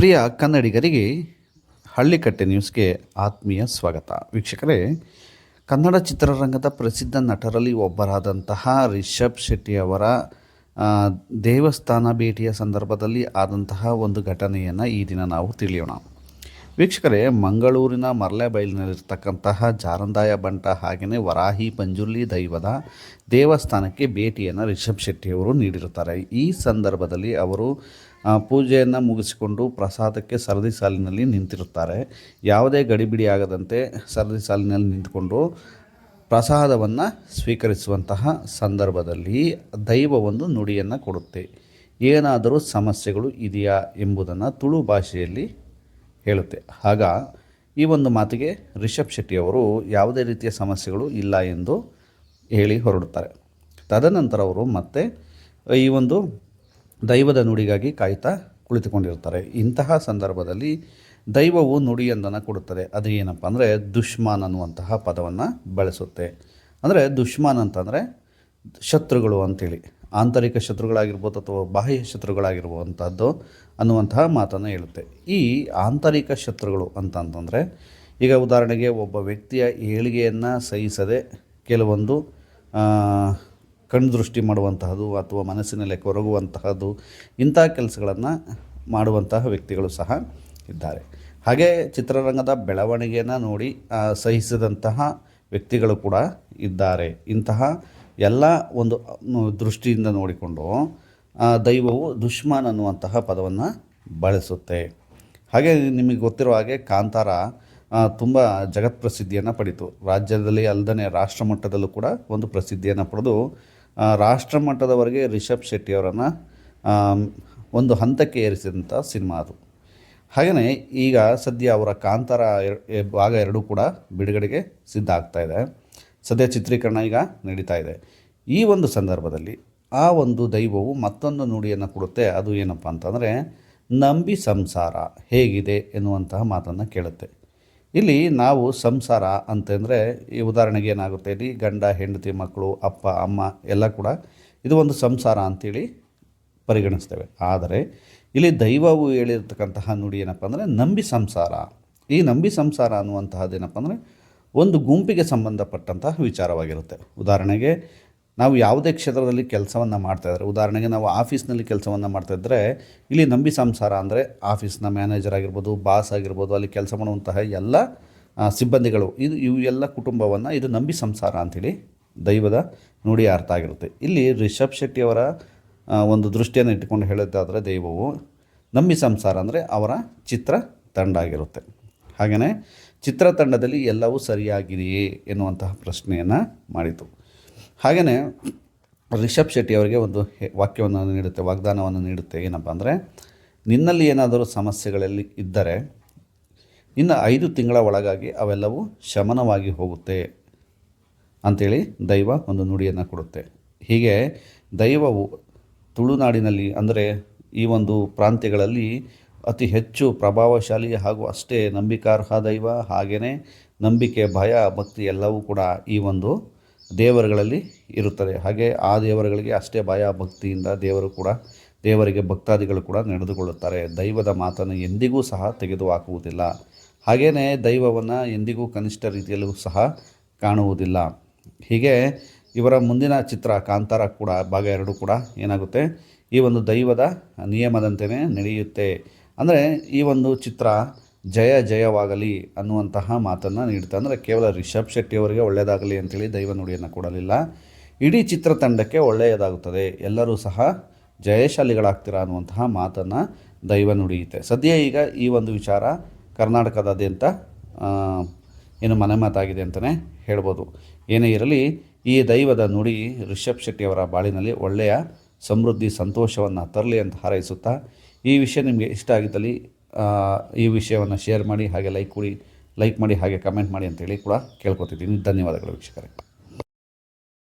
ಪ್ರಿಯ ಕನ್ನಡಿಗರಿಗೆ ಹಳ್ಳಿಕಟ್ಟೆ ನ್ಯೂಸ್ಗೆ ಆತ್ಮೀಯ ಸ್ವಾಗತ. ವೀಕ್ಷಕರೇ, ಕನ್ನಡ ಚಿತ್ರರಂಗದ ಪ್ರಸಿದ್ಧ ನಟರಲ್ಲಿ ಒಬ್ಬರಾದಂತಹ ರಿಷಬ್ ಶೆಟ್ಟಿಯವರ ದೇವಸ್ಥಾನ ಭೇಟಿಯ ಸಂದರ್ಭದಲ್ಲಿ ಆದಂತಹ ಒಂದು ಘಟನೆಯನ್ನು ಈ ದಿನ ನಾವು ತಿಳಿಯೋಣ. ವೀಕ್ಷಕರೇ, ಮಂಗಳೂರಿನ ಮರ್ಲೆಬೈಲಿನಲ್ಲಿರ್ತಕ್ಕಂತಹ ಜಾರಂದಾಯ ಬಂಟ ಹಾಗೆಯೇ ವರಾಹಿ ಪಂಜುರ್ಲಿ ದೈವದ ದೇವಸ್ಥಾನಕ್ಕೆ ಭೇಟಿಯನ್ನು ರಿಷಬ್ ಶೆಟ್ಟಿಯವರು ನೀಡಿರುತ್ತಾರೆ. ಈ ಸಂದರ್ಭದಲ್ಲಿ ಅವರು ಪೂಜೆಯನ್ನು ಮುಗಿಸಿಕೊಂಡು ಪ್ರಸಾದಕ್ಕೆ ಸರದಿ ಸಾಲಿನಲ್ಲಿ ನಿಂತಿರುತ್ತಾರೆ. ಯಾವುದೇ ಗಡಿಬಿಡಿ ಆಗದಂತೆ ಸರದಿ ಸಾಲಿನಲ್ಲಿ ನಿಂತುಕೊಂಡು ಪ್ರಸಾದವನ್ನು ಸ್ವೀಕರಿಸುವಂತಹ ಸಂದರ್ಭದಲ್ಲಿ ದೈವ ಒಂದು ನುಡಿಯನ್ನು ಕೊಡುತ್ತೆ. ಏನಾದರೂ ಸಮಸ್ಯೆಗಳು ಇದೆಯಾ ಎಂಬುದನ್ನು ತುಳು ಭಾಷೆಯಲ್ಲಿ ಹೇಳುತ್ತೆ. ಆಗ ಈ ಒಂದು ಮಾತಿಗೆ ರಿಷಬ್ ಶೆಟ್ಟಿಯವರು ಯಾವುದೇ ರೀತಿಯ ಸಮಸ್ಯೆಗಳು ಇಲ್ಲ ಎಂದು ಹೇಳಿ ಹೊರಡುತ್ತಾರೆ. ತದನಂತರ ಅವರು ಮತ್ತೆ ಈ ಒಂದು ದೈವದ ನುಡಿಗಾಗಿ ಕಾಯ್ತಾ ಕುಳಿತುಕೊಂಡಿರ್ತಾರೆ. ಇಂತಹ ಸಂದರ್ಭದಲ್ಲಿ ದೈವವು ನುಡಿಯೊಂದನ್ನು ಕೊಡುತ್ತದೆ. ಅದು ಏನಪ್ಪ ಅಂದರೆ ದುಷ್ಮಾನ್ ಅನ್ನುವಂತಹ ಪದವನ್ನು ಬಳಸುತ್ತೆ. ಅಂದರೆ ದುಷ್ಮಾನ್ ಅಂತಂದರೆ ಶತ್ರುಗಳು ಅಂತೇಳಿ. ಆಂತರಿಕ ಶತ್ರುಗಳಾಗಿರ್ಬೋದು ಅಥವಾ ಬಾಹ್ಯ ಶತ್ರುಗಳಾಗಿರುವಂಥದ್ದು ಅನ್ನುವಂತಹ ಮಾತನ್ನು ಹೇಳುತ್ತೆ. ಈ ಆಂತರಿಕ ಶತ್ರುಗಳು ಅಂತಂತಂದರೆ ಈಗ ಉದಾಹರಣೆಗೆ ಒಬ್ಬ ವ್ಯಕ್ತಿಯ ಏಳಿಗೆಯನ್ನು ಸಹಿಸದೆ ಕೆಲವೊಂದು ಕಣ್ದೃಷ್ಟಿ ಮಾಡುವಂತಹದ್ದು ಅಥವಾ ಮನಸ್ಸಿನಲ್ಲಿ ಕೊರಗುವಂತಹದ್ದು ಇಂಥ ಕೆಲಸಗಳನ್ನು ಮಾಡುವಂತಹ ವ್ಯಕ್ತಿಗಳು ಸಹ ಇದ್ದಾರೆ. ಹಾಗೆ ಚಿತ್ರರಂಗದ ಬೆಳವಣಿಗೆಯನ್ನು ನೋಡಿ ಸಹಿಸಿದಂತಹ ವ್ಯಕ್ತಿಗಳು ಕೂಡ ಇದ್ದಾರೆ. ಇಂತಹ ಎಲ್ಲ ಒಂದು ದೃಷ್ಟಿಯಿಂದ ನೋಡಿಕೊಂಡು ದೈವವು ದುಷ್ಮಾನ್ ಅನ್ನುವಂತಹ ಪದವನ್ನು ಬಳಸುತ್ತೆ. ಹಾಗೆ ನಿಮಗೆ ಗೊತ್ತಿರೋ ಹಾಗೆ ಕಾಂತಾರ ತುಂಬ ಜಗತ್ಪ್ರಸಿದ್ಧಿಯನ್ನು ಪಡಿತು. ರಾಜ್ಯದಲ್ಲಿ ಅಲ್ಲದೆ ರಾಷ್ಟ್ರ ಮಟ್ಟದಲ್ಲೂ ಕೂಡ ಒಂದು ಪ್ರಸಿದ್ಧಿಯನ್ನು ಪಡೆದು ರಾಷ್ಟ್ರ ಮಟ್ಟದವರೆಗೆ ರಿಷಬ್ ಶೆಟ್ಟಿಯವರನ್ನು ಒಂದು ಹಂತಕ್ಕೆ ಏರಿಸಿದಂಥ ಸಿನಿಮಾ ಅದು. ಹಾಗೆಯೇ ಈಗ ಸದ್ಯ ಅವರ ಕಾಂತಾರ ಭಾಗ ಎರಡೂ ಕೂಡ ಬಿಡುಗಡೆಗೆ ಸಿದ್ಧ ಆಗ್ತಾಯಿದೆ ಸದ್ಯ ಚಿತ್ರೀಕರಣ ಈಗ ನಡೀತಾ ಇದೆ. ಈ ಒಂದು ಸಂದರ್ಭದಲ್ಲಿ ಆ ಒಂದು ದೈವವು ಮತ್ತೊಂದು ನುಡಿಯನ್ನು ಕೊಡುತ್ತೆ. ಅದು ಏನಪ್ಪ ಅಂತಂದರೆ, ನಂಬಿ ಸಂಸಾರ ಹೇಗಿದೆ ಎನ್ನುವಂತಹ ಮಾತನ್ನು ಕೇಳುತ್ತೆ. ಇಲ್ಲಿ ನಾವು ಸಂಸಾರ ಅಂತಂದರೆ, ಈ ಉದಾಹರಣೆಗೆ ಏನಾಗುತ್ತೆ ಇಲ್ಲಿ ಗಂಡ, ಹೆಂಡತಿ, ಮಕ್ಕಳು, ಅಪ್ಪ, ಅಮ್ಮ ಎಲ್ಲ ಕೂಡ ಇದು ಒಂದು ಸಂಸಾರ ಅಂತೇಳಿ ಪರಿಗಣಿಸ್ತೇವೆ. ಆದರೆ ಇಲ್ಲಿ ದೈವವು ಹೇಳಿರ್ತಕ್ಕಂತಹ ನುಡಿ ಏನಪ್ಪ ಅಂದರೆ, ನಂಬಿ ಸಂಸಾರ. ಈ ನಂಬಿ ಸಂಸಾರ ಅನ್ನುವಂತಹದ್ದೇನಪ್ಪ ಅಂದರೆ ಒಂದು ಗುಂಪಿಗೆ ಸಂಬಂಧಪಟ್ಟಂತಹ ವಿಚಾರವಾಗಿರುತ್ತೆ. ಉದಾಹರಣೆಗೆ, ನಾವು ಯಾವುದೇ ಕ್ಷೇತ್ರದಲ್ಲಿ ಕೆಲಸವನ್ನು ಮಾಡ್ತಾಯಿದ್ರೆ ಉದಾಹರಣೆಗೆ ನಾವು ಆಫೀಸ್ನಲ್ಲಿ ಕೆಲಸವನ್ನು ಮಾಡ್ತಾಯಿದ್ರೆ ಇಲ್ಲಿ ನಂಬಿ ಸಂಸಾರ ಅಂದರೆ ಆಫೀಸ್ನ ಮ್ಯಾನೇಜರ್ ಆಗಿರ್ಬೋದು, ಬಾಸ್ ಆಗಿರ್ಬೋದು, ಅಲ್ಲಿ ಕೆಲಸ ಮಾಡುವಂತಹ ಎಲ್ಲ ಸಿಬ್ಬಂದಿಗಳು, ಇದು ಇವು ಎಲ್ಲ ಕುಟುಂಬವನ್ನು ಇದು ನಂಬಿ ಸಂಸಾರ ಅಂಥೇಳಿ ದೈವದ ನುಡಿ ಅರ್ಥ ಆಗಿರುತ್ತೆ. ಇಲ್ಲಿ ರಿಷಬ್ ಶೆಟ್ಟಿಯವರ ಒಂದು ದೃಷ್ಟಿಯನ್ನು ಇಟ್ಟುಕೊಂಡು ಹೇಳೋದಾದರೆ ದೈವವು ನಂಬಿ ಸಂಸಾರ ಅಂದರೆ ಅವರ ಚಿತ್ರ ತಂಡ ಆಗಿರುತ್ತೆ. ಹಾಗೆಯೇ ಚಿತ್ರತಂಡದಲ್ಲಿ ಎಲ್ಲವೂ ಸರಿಯಾಗಿದೆಯೇ ಎನ್ನುವಂತಹ ಪ್ರಶ್ನೆಯನ್ನು ಮಾಡಿತು. ಹಾಗೆಯೇ ರಿಷಬ್ ಶೆಟ್ಟಿ ಅವರಿಗೆ ಒಂದು ವಾಕ್ಯವನ್ನು ನೀಡುತ್ತೆ, ವಾಗ್ದಾನವನ್ನು ನೀಡುತ್ತೆ, ಏನಪ್ಪ ಅಂದರೆ, ನಿನ್ನಲ್ಲಿ ಏನಾದರೂ ಸಮಸ್ಯೆಗಳಲ್ಲಿ ಇದ್ದರೆ ಇನ್ನು ಐದು ತಿಂಗಳ ಒಳಗಾಗಿ ಅವೆಲ್ಲವೂ ಶಮನವಾಗಿ ಹೋಗುತ್ತೆ ಅಂಥೇಳಿ ದೈವ ಒಂದು ನುಡಿಯನ್ನು ಕೊಡುತ್ತೆ. ಹೀಗೆ ದೈವವು ತುಳುನಾಡಿನಲ್ಲಿ ಅಂದರೆ ಈ ಒಂದು ಪ್ರಾಂತ್ಯಗಳಲ್ಲಿ ಅತಿ ಹೆಚ್ಚು ಪ್ರಭಾವಶಾಲಿ ಹಾಗೂ ಅಷ್ಟೇ ನಂಬಿಕಾರ್ಹ ದೈವ ಹಾಗೆಯೇ ನಂಬಿಕೆ, ಭಯ, ಭಕ್ತಿ ಎಲ್ಲವೂ ಕೂಡ ಈ ಒಂದು ದೇವರುಗಳಲ್ಲಿ ಇರುತ್ತದೆ. ಹಾಗೆ ಆ ದೇವರುಗಳಿಗೆ ಅಷ್ಟೇ ಭಯ, ಭಕ್ತಿಯಿಂದ ದೇವರು ಕೂಡ, ದೇವರಿಗೆ ಭಕ್ತಾದಿಗಳು ಕೂಡ ನಡೆದುಕೊಳ್ಳುತ್ತಾರೆ. ದೈವದ ಮಾತನ್ನು ಎಂದಿಗೂ ಸಹ ತೆಗೆದುಹಾಕುವುದಿಲ್ಲ. ಹಾಗೆಯೇ ದೈವವನ್ನು ಎಂದಿಗೂ ಕನಿಷ್ಠ ರೀತಿಯಲ್ಲೂ ಸಹ ಕಾಣುವುದಿಲ್ಲ. ಹೀಗೆ ಇವರ ಮುಂದಿನ ಚಿತ್ರ ಕಾಂತಾರ ಕೂಡ, ಭಾಗ ಎರಡು ಕೂಡ ಏನಾಗುತ್ತೆ? ಈ ಒಂದು ದೈವದ ನಿಯಮದಂತೆಯೇ ನಡೆಯುತ್ತೆ. ಅಂದರೆ ಈ ಒಂದು ಚಿತ್ರ ಜಯ ಜಯವಾಗಲಿ ಅನ್ನುವಂತಹ ಮಾತನ್ನು ನೀಡ್ತಾ ಅಂದರೆ ಕೇವಲ ರಿಷಬ್ ಶೆಟ್ಟಿಯವರಿಗೆ ಒಳ್ಳೆಯದಾಗಲಿ ಅಂತೇಳಿ ದೈವ ನುಡಿಯನ್ನು ಕೊಡಲಿಲ್ಲ. ಇಡೀ ಚಿತ್ರತಂಡಕ್ಕೆ ಒಳ್ಳೆಯದಾಗುತ್ತದೆ. ಎಲ್ಲರೂ ಸಹ ಜಯಶಾಲಿಗಳಾಗ್ತೀರಾ ಅನ್ನುವಂತಹ ಮಾತನ್ನು ದೈವ ನುಡಿಯುತ್ತೆ. ಸದ್ಯ ಈಗ ಈ ಒಂದು ವಿಚಾರ ಕರ್ನಾಟಕದಾದ್ಯಂತ ಏನು ಮನೆ ಮಾತಾಗಿದೆ ಅಂತಲೇ ಹೇಳ್ಬೋದು. ಏನೇ ಇರಲಿ, ಈ ದೈವದ ನುಡಿ ರಿಷಬ್ ಶೆಟ್ಟಿಯವರ ಬಾಳಿನಲ್ಲಿ ಒಳ್ಳೆಯ ಸಮೃದ್ಧಿ, ಸಂತೋಷವನ್ನು ತರಲಿ ಅಂತ ಹಾರೈಸುತ್ತಾ ಈ ವಿಷಯ ನಿಮಗೆ ಇಷ್ಟ ಆಗಿದ್ದಲ್ಲಿ ಈ ವಿಷಯವನ್ನು ಶೇರ್ ಮಾಡಿ, ಹಾಗೆ ಲೈಕ್ ಕೊಡಿ ಲೈಕ್ ಮಾಡಿ, ಹಾಗೆ ಕಮೆಂಟ್ ಮಾಡಿ ಅಂತೇಳಿ ಕೂಡ ಕೇಳ್ಕೊತಿದ್ದೀನಿ. ಧನ್ಯವಾದಗಳು ವೀಕ್ಷಕರೇ.